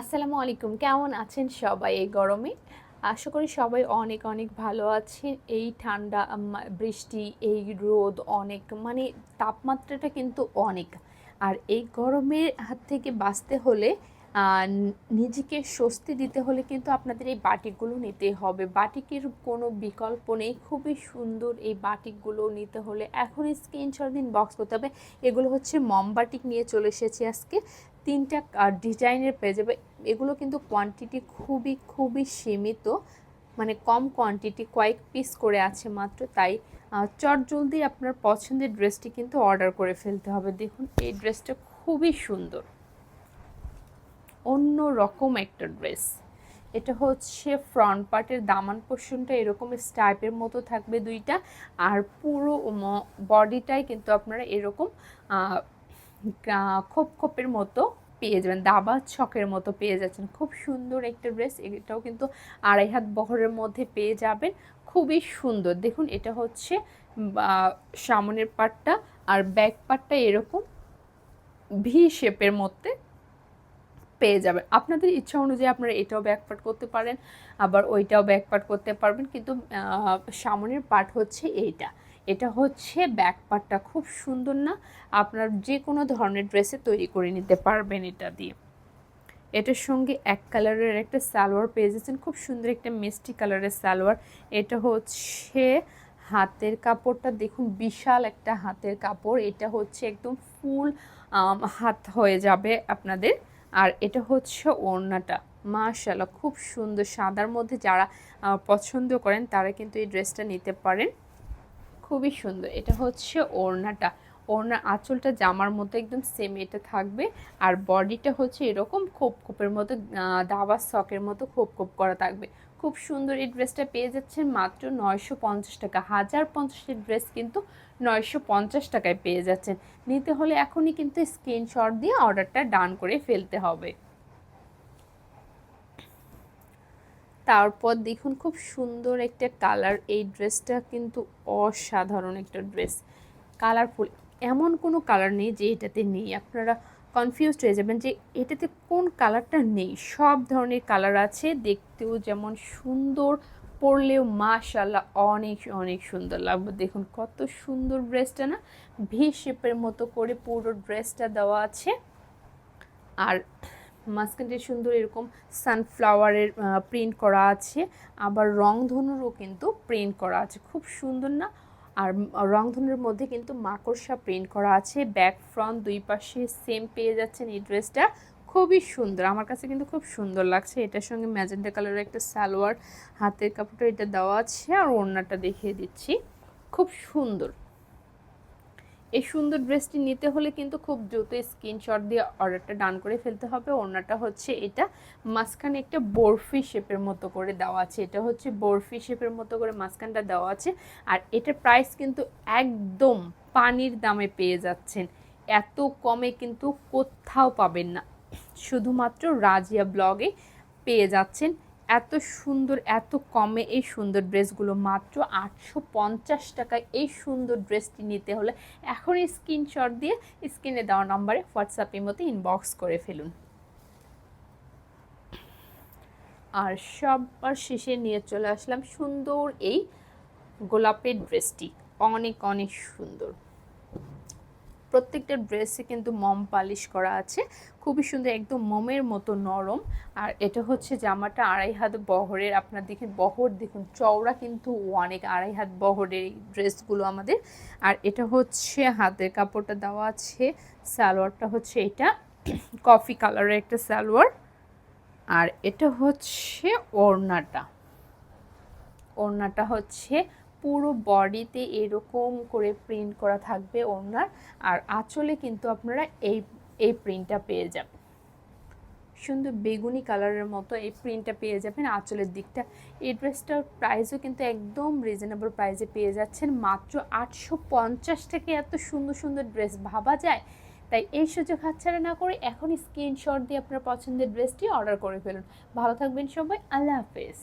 আসসালামু আলাইকুম। কেমন আছেন সবাই এই গরমে? আশা করি সবাই অনেক অনেক ভালো আছেন। এই ঠান্ডা বৃষ্টি, এই রোদ অনেক মানে তাপমাত্রাটা কিন্তু অনেক। আর এই গরমের হাত থেকে বাঁচতে হলে নিজেকে স্বস্তি দিতে হলে কিন্তু আপনাদের এই বাটিকগুলো নিতে হবে। বাটিকের কোনো বিকল্প নেই। খুবই সুন্দর এই বাটিকগুলো নিতে হলে এখনই স্ক্রিনশট দিন, বক্স করতে হবে। এগুলো হচ্ছে মম বাটিক নিয়ে চলে এসেছি আজকে। তিনটা ডিজাইনের পেয়ে যাবে। এগুলো কিন্তু কোয়ান্টিটি খুবই খুবই সীমিত। মানে কম কোয়ান্টিটি কয়েক পিস করে আছে মাত্র। তাই চট জলদি আপনার পছন্দের ড্রেসটি কিন্তু অর্ডার করে ফেলতে হবে। দেখুন, এই ড্রেসটা খুবই সুন্দর। অন্য রকম একটা ড্রেস এটা হচ্ছে ফ্রন্ট পার্টের দামান পোর্শনটা এরকম স্টাইপের মতো থাকবে দুইটা। আর পুরো বডিটাই কিন্তু আপনারা এরকম খোপ খোপের মতো পেয়ে যাবেন। দাবা ছকের মতো পেয়ে যাচ্ছেন। খুব সুন্দর একটা ড্রেস। এটাও কিন্তু আড়াই হাত বহরের মধ্যে পেয়ে যাবেন। খুবই সুন্দর। দেখুন, এটা হচ্ছে সামনের পাটটা আর ব্যাক পাটটা এরকম ভি শেপের মধ্যে পেয়ে যাবেন। আপনাদের ইচ্ছা অনুযায়ী আপনারা এটাও ব্যাকপার্ট করতে পারেন, আবার ওইটাও ব্যাকপার্ট করতে পারবেন, কিন্তু সামনের পার্ট হচ্ছে এইটা। এটা হচ্ছে ব্যাক পার্টটা খুব সুন্দর না, আপনার যে কোনো ধরনের ড্রেসে তৈরি করে নিতে পারবেন এটা দিয়ে। এটার সঙ্গে এক কালারের একটা সালোয়ার পেয়ে যাচ্ছেন, খুব সুন্দর একটা মিষ্টি কালারের সালোয়ার। এটা হচ্ছে হাতের কাপড়টা, দেখুন বিশাল একটা হাতের কাপড়, এটা হচ্ছে একদম ফুল হাত হয়ে যাবে আপনাদের। আর এটা হচ্ছে ওড়নাটা। মাশাল্লাহ খুব সুন্দর। সাদার মধ্যে যারা পছন্দ করেন, তারা কিন্তু এই ড্রেসটা নিতে পারেন। খুবই সুন্দর। এটা হচ্ছে ওড়নাটা। ওড়নার আঁচলটা জামার মতো একদম সেম এটা থাকবে। আর বডিটা হচ্ছে এরকম খোপ খোপের মতো দাবা সকের মতো খোপ খোপ করা থাকবে। খুব সুন্দর এই ড্রেসটা পেয়ে যাচ্ছেন মাত্র নয়শো পঞ্চাশ টাকা। হাজার পঞ্চাশের ড্রেস কিন্তু নয়শো পঞ্চাশ টাকায় পেয়ে যাচ্ছেন। নিতে হলে এখনই কিন্তু স্ক্রিনশট দিয়ে অর্ডারটা ডান করে ফেলতে হবে। তারপর দেখুন খুব সুন্দর একটা কালার এই ড্রেসটা কিন্তু অসাধারণ একটা ড্রেস কালারফুল এমন কোনো কালার নেই যে এটাতে নেই। আপনারা কনফিউজড হয়ে যাবেন যে এটাতে কোন কালারটা নেই। সব ধরনের কালার আছে, দেখতেও যেমন সুন্দর, পরলেও মাশাল্লাহ অনেক অনেক সুন্দর লাগবে। দেখুন কত সুন্দর ড্রেসটা না? ভি শেপের মতো করে পুরো ড্রেসটা দেওয়া আছে। আর মাঝখানটা সুন্দর এরকম সানফ্লাওয়ারের প্রিন্ট করা আছে। আবার রংধনুরও কিন্তু প্রিন্ট করা আছে। খুব সুন্দর না? আর রংধনুর মধ্যে কিন্তু মাকড়সা প্রিন্ট করা আছে। ব্যাক ফ্রন্ট দুই পাশে সেম পেয়ে যাচ্ছেন এই ড্রেসটা খুবই সুন্দর। আমার কাছে কিন্তু খুব সুন্দর লাগছে। এটার সঙ্গে ম্যাজেন্টা কালারের একটা সালোয়ার, হাতের কাপড়টা এটা দেওয়া আছে। আর ওড়নাটা দেখিয়ে দিচ্ছি। খুব সুন্দর। এই সুন্দর ড্রেসটি নিতে হলে কিন্তু খুব দ্রুত স্ক্রিনশট দিয়ে অর্ডারটা ডান করে ফেলতে হবে। ওড়নাটা হচ্ছে এটা। মাঝখানে একটা বরফি শেপের মতো করে দেওয়া আছে। এটা হচ্ছে বরফি শেপের মতো করে মাঝখানটা দেওয়া আছে। আর এটার প্রাইস কিন্তু একদম পানির দামে পেয়ে যাচ্ছেন। এত কমে কিন্তু কোথাও পাবেন না। শুধুমাত্র রাজিয়া ব্লগে পেয়ে যাচ্ছেন। এত সুন্দর, এত কমে এই সুন্দর ড্রেসগুলো। মাত্র আটশো পঞ্চাশ টাকায় এই সুন্দর ড্রেসটি নিতে হলে এখনই স্ক্রিনশট দিয়ে স্ক্রিনে দেওয়া নম্বরে হোয়াটসঅ্যাপের মতো ইনবক্স করে ফেলুন। আর সবার শেষে নিয়ে চলে আসলাম সুন্দর এই গোলাপের ড্রেসটি। অনেক অনেক সুন্দর। প্রত্যেকটা ড্রেসে কিন্তু মম পালিশ করা আছে। খুবই সুন্দর, একদম মমের মতো নরম। আর এটা হচ্ছে জামাটা আড়াই হাত বহরের, আপনার দেখেন বহর, দেখুন চওড়া কিন্তু অনেক আড়াই হাত বহরের এই ড্রেসগুলো আমাদের। আর এটা হচ্ছে হাতের কাপড়টা দেওয়া আছে, সালোয়ারটা হচ্ছে এটা কফি কালারের একটা সালোয়ার। আর এটা হচ্ছে ওড়নাটা। ওড়নাটা হচ্ছে পুরো বডিতে এরকম করে প্রিন্ট করা থাকবে ওনার আর আঁচলে কিন্তু আপনারা এই এই প্রিন্টটা পেয়ে যাবেন। সুন্দর বেগুনি কালারের মতো এই প্রিন্টটা পেয়ে যাবেন আঁচলের দিকটা। এই ড্রেসটার প্রাইসও কিন্তু একদম রিজনেবল প্রাইসে পেয়ে যাচ্ছেন। মাত্র আটশো পঞ্চাশ থেকে এত সুন্দর সুন্দর ড্রেস ভাবা যায়। তাই এই সুযোগ হাতছাড়া না করে এখনই স্ক্রিনশট দিয়ে আপনার পছন্দের ড্রেসটি অর্ডার করে ফেলুন। ভালো থাকবেন সবাই, আল্লাহ হাফেজ।